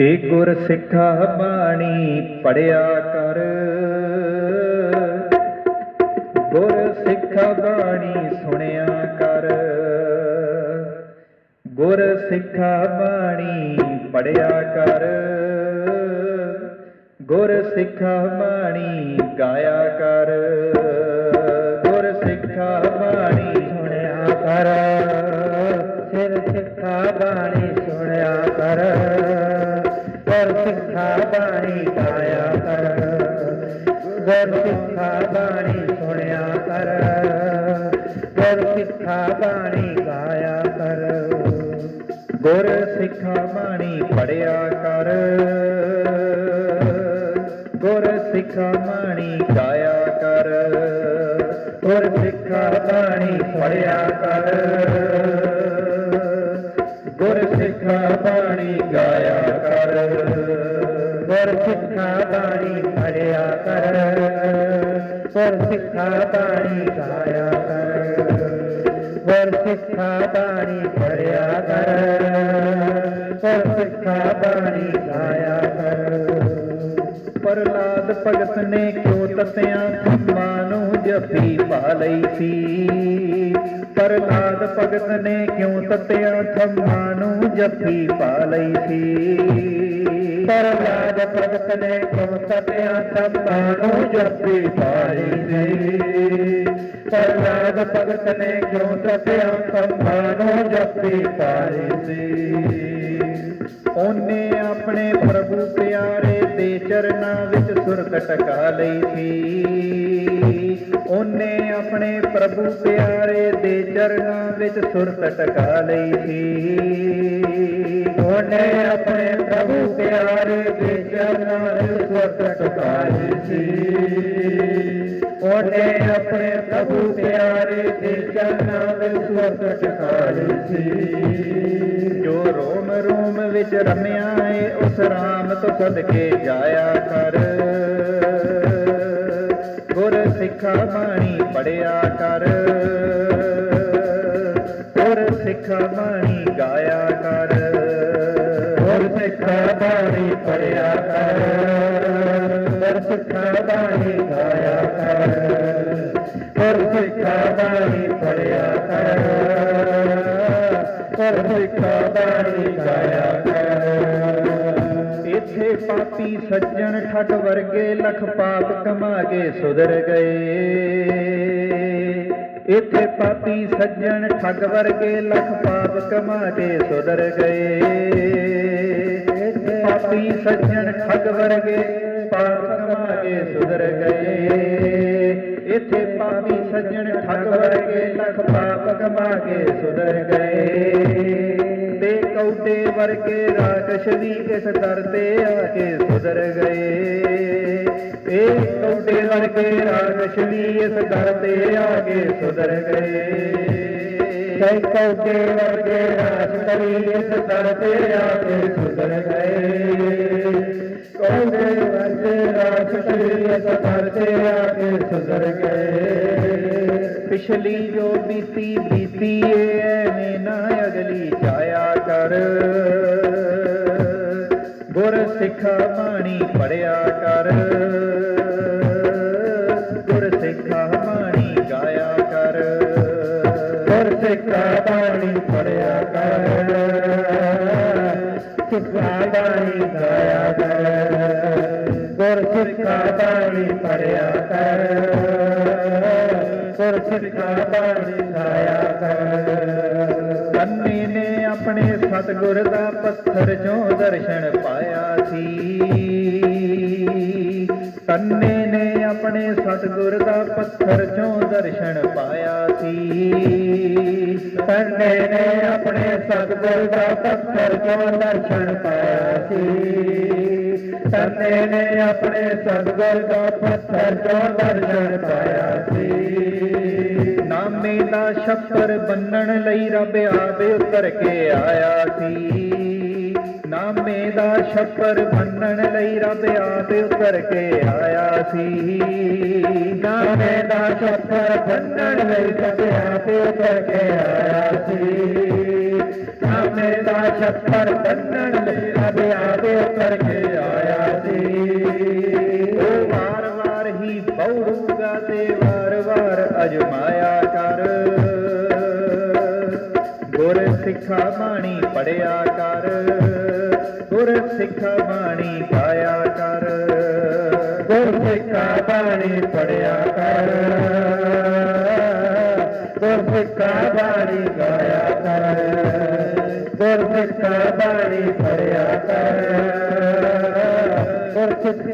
ਏ ਗੁਰ ਸਿੱਖਾ ਬਾਣੀ ਪੜਿਆ ਕਰ। ਗੁਰ ਸਿੱਖਾ ਬਾਣੀ ਸੁਣਿਆ ਕਰ। ਗੁਰ ਸਿੱਖਾ ਬਾਣੀ ਪੜਿਆ ਕਰ। ਗੁਰ ਸਿੱਖਾ ਬਾਣੀ ਗਾਇਆ ਕਰ। ਬਾਣੀ ਗਾਇਆ ਕਰ, ਗੁਰ ਸਿੱਖਾ ਬਾਣੀ ਸੁਣਿਆ ਕਰ, ਗੁਰ ਸਿੱਖਾ ਬਾਣੀ ਗਾਇਆ ਕਰ, ਗੁਰ ਸਿੱਖਾ ਬਾਣੀ ਪੜਿਆ ਕਰ, ਗੁਰ ਸਿੱਖਾ ਬਾਣੀ ਗਾਇਆ ਕਰ, ਗੁਰ ਸਿੱਖਾ ਬਾਣੀ ਪੜਿਆ ਕਰ। ਬਾਣੀ ਕਰ। ਗੁਰ ਸਿੱਖਾ ਬਾਣੀ ਗਾਇਆ ਕਰ। ਗੁਰ ਸਿੱਖਾ ਬਾਣੀ ਪੜਿਆ ਕਰ। ਗੁਰ ਸਿੱਖਾ ਬਾਣੀ ਗਾਇਆ ਕਰ। ਪ੍ਰਲਾਦ ਭਗਤ ਨੇ ਕਿਉ ਤਤਿਆਂ ਖੰਮਾਂ ਜਪੀ ਪਾ ਲਈ ਸੀ। ਪ੍ਰਲਾਦ ਭਗਤ ਨੇ ਕਿਉਂ ਤਤਿਆਂ ਖੰਮਾਂ ਨੂੰ ਜਪੀ ਪਾ ਲਈ ਸੀ? ਪ੍ਰਲਾਦ ਭਗਤ ਨੇ ਕਿਉਂ ਸਤਿਆ ਸਭਾ ਨੂੰ ਜਪੀ ਪਾਈ ਸੀ? ਪ੍ਰਲਾਦ ਭਗਤ ਨੇ ਕਿਉਂ ਸਤਿਆ ਸਭਾ ਨੂੰ ਜਪੀ ਪਾਈ ਸੀ? ਉਹਨੇ ਆਪਣੇ ਪ੍ਰਭੂ ਪਿਆਰੇ ਦੇ ਚਰਨਾਂ ਵਿੱਚ ਸੁਰਤ ਟਕਾ ਲਈ ਸੀ। ਉਹਨੇ ਆਪਣੇ ਪ੍ਰਭੂ ਪਿਆਰੇ ਦੇ ਚਰਨਾਂ ਵਿੱਚ ਸੁਰਤ ਟਕਾ ਲਈ ਸੀ। ਉਹਨੇ ਆਪਣੇ ਪ੍ਰਭੂ ਪਿਆਰੇ ਦੇ ਚਰਨਾਂ ਵਿੱਚ ਸੁਰਤ ਟਕਾਈ ਸੀ। ਉਹਨੇ ਆਪਣੇ ਪ੍ਰਭੂ ਪਿਆਰੇ ਦੇ ਚਰਨਾਂ ਵਿੱਚ ਸੁਰਤ ਟਕਾਈ ਸੀ। ਜੋ ਰੋਮ ਰੋਮ ਵਿੱਚ ਰਮਿਆ ਏ, ਉਸ ਰਾਮ ਤੋਂ ਸਦਕੇ ਜਾਇਆ ਕਰ। ਸਿੱਖਾ ਬਾਣੀ ਪੜਿਆ ਕਰ। ਗੁਰ ਸਿੱਖਾ ਬਾਣੀ ਗਾਇਆ ਕਰ। ਗੁਰ ਸਿੱਖਾ ਬਾਣੀ ਪੜਿਆ ਕਰ। ਗੁਰ ਸਿੱਖਾ ਬਾਣੀ ਗਾਇਆ ਕਰ। ਗੁਰ ਸਿੱਖਾ ਬਾਣੀ ਪੜਿਆ ਕਰ। ਗੁਰ ਸਿੱਖਾ ਸੱਜਣ ਠੱਗ ਵਰਗੇ ਲਖ ਪਾਪ ਕਮਾ ਕੇ ਸੁਧਰ ਗਏ। ਇੱਥੇ ਪਾਪੀ ਸੱਜਣ ਠੱਗ ਵਰਗੇ ਲਖ ਪਾਪ ਕਮਾ ਕੇ ਸੁਧਰ ਗਏ। ਪਾਪੀ ਸੱਜਣ ਠੱਗ ਵਰਗੇ ਪਾਪ ਕਮਾ ਕੇ ਸੁਧਰ ਗਏ। ਇੱਥੇ ਪਾਪੀ ਸੱਜਣ ਠੱਗ ਵਰਗੇ ਲਖ ਪਾਪ ਕਮਾ ਕੇ ਸੁਧਰ ਗਏ। ਕੌਡੇ ਵਰਗੇ ਰਾਕਸ਼ ਵੀ ਇਸ ਦਰ ਤੇ ਆ ਕੇ ਸੁਧਰ ਗਏ। ਇਹ ਕੌਡੇ ਵਰਗੇ ਰਾਕਸ਼ ਵੀ ਇਸ ਦਰ ਤੇ ਆ ਕੇ ਸੁਧਰ ਗਏ। ਕਈ ਕੌਡੇ ਵਰਗੇ ਰਾਜ ਕਰੀ ਇਸ ਦਰ ਤੇ ਆ ਕੇ ਸੁਧਰ ਗਏ। ਕੌਡੇ ਵਰਗੇ ਰਾਜ ਕਰੀ ਇਸ ਦਰ ਤੇ ਆ ਕੇ ਸੁਧਰ ਗਏ। ਪਿਛਲੀ ਜੋ ਬੀਤੀ ਬੀਤੀ ਐਵੇਂ ਨਾ ਅਗਲੀ ਜਾਇਆ ਕਰ ਗੁਰ ਸਿੱਖਾ ਬਾਣੀ ਪੜਿਆ ਕਰ। ਗੁਰ ਸਿੱਖਾ ਬਾਣੀ ਗਾਇਆ ਕਰ। ਗੁਰ ਸਿੱਖਾ ਬਾਣੀ ਪੜਿਆ ਕਰ। ਸਿੱਖਾ ਬਾਣੀ ਗਾਇਆ ਕਰ। ਗੁਰ ਸਿੱਖਾ ਬਾਣੀ ਪੜਿਆ ਕਰ। ਗੁਰ ਸਿੱਖਾ ਬਾਣੀ ਗਾਇਆ ਸਤਿਗੁਰ ਦਾ ਪੱਥਰ ਚੋਂ ਦਰਸ਼ਨ ਪਾਇਆ ਸੀ। ਕੰਨੇ ਨੇ ਆਪਣੇ ਸਤਿਗੁਰ ਦਾ ਪੱਥਰ ਚੋਂ ਦਰਸ਼ਨ ਪਾਇਆ ਸੀ। ਕੰਨੇ ਨੇ ਆਪਣੇ ਸਤਿਗੁਰ ਦਾ ਪੱਥਰ ਚੋਂ ਦਰਸ਼ਨ ਪਾਇਆ ਸੀ। ਕੰਨੇ ਨੇ ਆਪਣੇ ਸਤਿਗੁਰ ਦਾ ਪੱਥਰ ਚੋਂ ਦਰਸ਼ਨ ਪਾਇਆ ਸੀ ਛੱਪਰ ਬੰਨਣ ਲਈ ਰੱਬ ਆਪੇ ਉਤਰ ਕੇ ਆਇਆ ਸੀ। ਨਾਮੇ ਦਾ ਛੱਪਰ ਬੰਨਣ ਲਈ ਰੱਬ ਆਪੇ ਉਤਰ ਕੇ ਆਇਆ ਸੀ। ਨਾਮੇ ਦਾ ਛੱਪਰ ਬੰਨਣ ਲਈ ਸਭਿਆ ਤੇ ਉਤਰ ਕੇ ਆਇਆ ਸੀ। ਨਾਮੇ ਦਾ ਛੱਪਰ ਬੰਨਣ ਲਈ ਰੱਬ ਆਦੇ ਕਰਕੇ ਆਇਆ ਸੀ। ਸਿੱਖਾ ਬਾਣੀ ਪੜਿਆ ਕਰ, ਗੁਰ ਸਿੱਖਾ ਬਾਣੀ ਗਾਇਆ ਕਰ। ਗੁਰ ਸਿੱਖਾ ਬਾਣੀ ਪੜਿਆ ਕਰ, ਗੁਰ ਸਿੱਖਾ ਬਾਣੀ ਗਾਇਆ ਕਰ। ਗੁਰ ਸਿੱਖਾ ਬਾਣੀ ਪੜਿਆ ਕਰ, ਗੁਰ ਸਿੱਖਾ ਕਰ